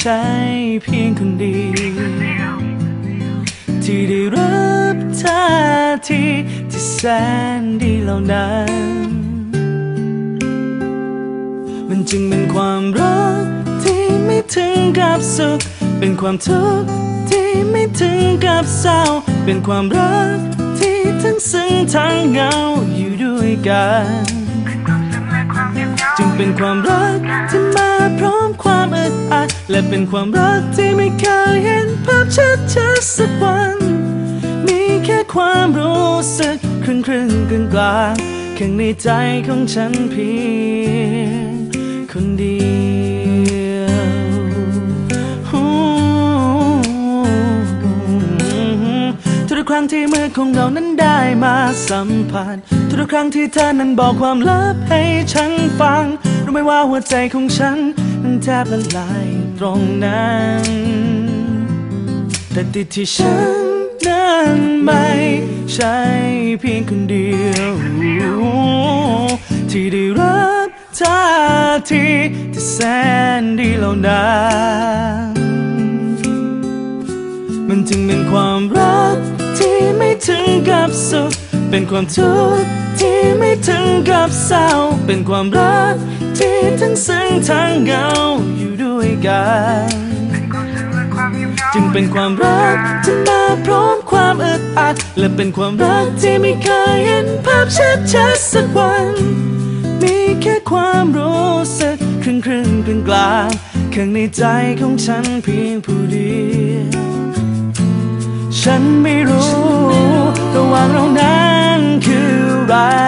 ใช่เพียงคนเดียวที่ได้รับท่าทีที่แสนดีเหล่านั้น มันจึงเป็นความรักที่ไม่ถึงกับสุข เป็นความทุกข์ที่ไม่ถึงกับเศร้า เป็นความรักที่ทั้งซึ้งทั้งเหงาอยู่ด้วยกัน จึงเป็นความรัก และเป็นความรักที่ไม่เคยเห็นภาพชัดชัดสักวัน มีแค่ความรู้สึกครึ่งครึ่งกลางกลางข้างในใจของฉันเพียงคนเดียวทุกครั้งที่มือของเรานั้นได้มาสัมผัสทุกครั้งที่เธอนั้นบอกความลับให้ฉันฟังรู้ไหมว่าหัวใจของฉันนั้นแทบละลาย ตรงนั้น แต่ติดที่ฉันนั้นไม่ใช่เพียงคนเดียว ที่ได้รับท่าทีที่แสนดีเหล่านั้นมันจึงเป็นความรักที่ไม่ถึงกับสุข เป็นความทุกข์ที่ไม่ถึงกับเศร้า เป็นความรักที่ทั้งซึ้งทั้งเหงาอยู่ด้วย กันเป็นความซึ้งและควยบเหงาจึงเป็นความรักที่มาพร้อมความอึดอัด และเป็นความรักที่ไม่เคยเห็นภาพชัดชัดสักวัน มีแค่ความรู้สึกครึ่งครึ่งกลางกลางข้างในใจของฉันเพียงผู้เดียวฉันไม่รู้ระหว่างเรานั้นคืออะไร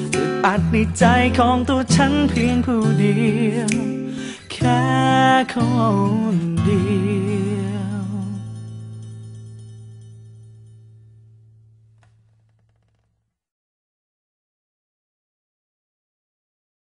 อัดในใจของตัวฉันเพียงผู้เดียว แค่คนเดียว